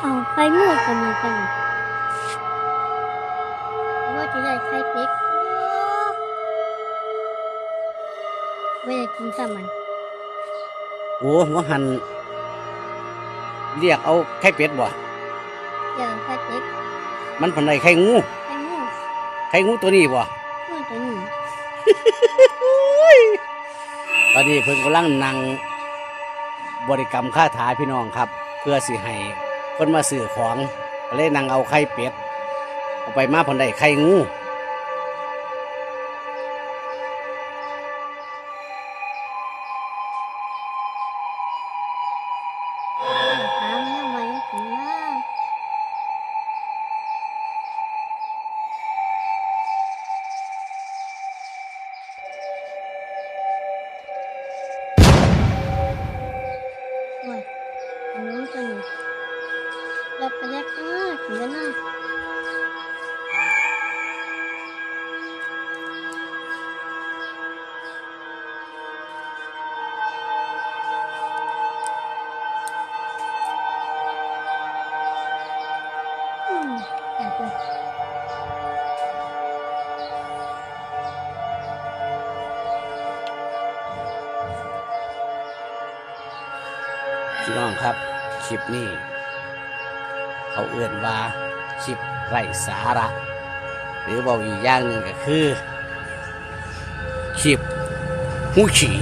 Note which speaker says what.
Speaker 1: ข่งูก็มีกันว่าจะได้ไข่เป็ดไม่ได้กินซ้ำมัน
Speaker 2: โอ้ว่าหัน เรียกเอาไข่เป็ดบ่
Speaker 1: เดี๋ยวไข่เป็ด
Speaker 2: มันพันใดไข่งู
Speaker 1: ไข่งู
Speaker 2: ไข่งูตัวนี้บ่
Speaker 1: งูตัวนี้
Speaker 2: ตอนนี้เพิ่นกำลังนั่งบริกรรมคาถาพี่น้องครับ เพื่อสิให้ คนมาซื้อของก็เลยนั่งเอาไข่เป็ดเอาไปมาพันใดไข่งู
Speaker 1: หามัน ว้ถึงว่าไปแล้วก็ถึงแล้วนะอือยากเลย
Speaker 2: พี่น้องครับ คลิปนี้ เขาเอื่นว่าคลิปไร้สาระ หรือบอกอีกอย่างหนึ่งก็คือคลิปหูฉี่